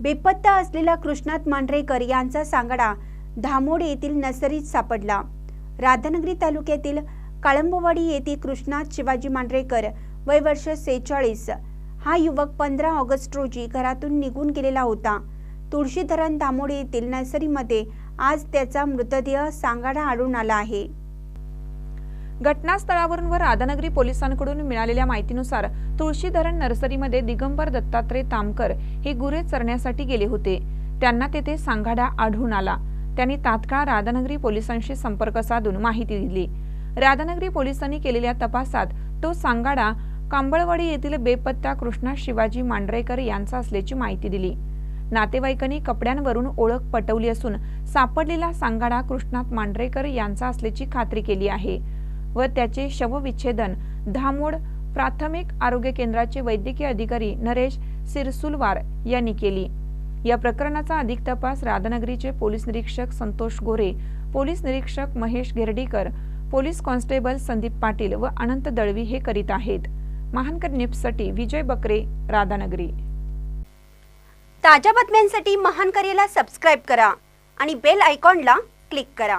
बेपत्ता असलेला कृष्णात मांढरेकर यांचा सांगाडा धामोड येथील नर्सरीत सापडला. राधानगरी तालुक्यातील काळंबवाडी येथील कृष्णात शिवाजी मांढरेकर वय वर्ष सेहेचाळीस. हा युवक पंधरा ऑगस्ट रोजी घरातून निघून गेलेला होता. तुळशी धरण धामोड येथील नर्सरीमध्ये आज त्याचा मृतदेह सांगाडा आढळून आला आहे. घटनास्थळावरून व राधानगरी पोलिसांकडून मिळालेल्या माहितीनुसार तुळशीधरण नर्सरीमध्ये दिगंबर दत्तात्रय तामकर हे गुरे चरण्यासाठी गेले होते. त्यांना तेथे सांगाडा आढळून आला. त्यांनी तात्काळ राधानगरी पोलिसांशी संपर्क साधून माहिती दिली. राधानगरी पोलिसांनी केलेल्या तपासात तो सांगाडा कांबळवाडी येथील बेपत्ता कृष्णा शिवाजी मांढरेकर यांचा असल्याची माहिती दिली. नातेवाईकांनी कपड्यांवरून ओळख पटवली असून सापडलेला सांगाडा कृष्णात मांढरेकर यांचा असल्याची खात्री केली आहे. व त्याचे शवविच्छेदन. धामोड प्राथमिक आरोग्य केंद्राचे वैद्यकीय अधिकारी नरेश सिरसुलवार यांनी केली. या प्रकरणाचा अधिक तपास राधानगरीचे पोलीस निरीक्षक संतोष गोरे पोलीस निरीक्षक महेश गिरडीकर पोलीस कॉन्स्टेबल संदीप पाटील व अनंत दळवी हे करीत आहेत. महानकर निप्ससाठी विजय बकरे राधानगरी. ताज्या बातम्यांसाठी महानकरीला सबस्क्राईब करा आणि बेल आयकॉनला क्लिक करा.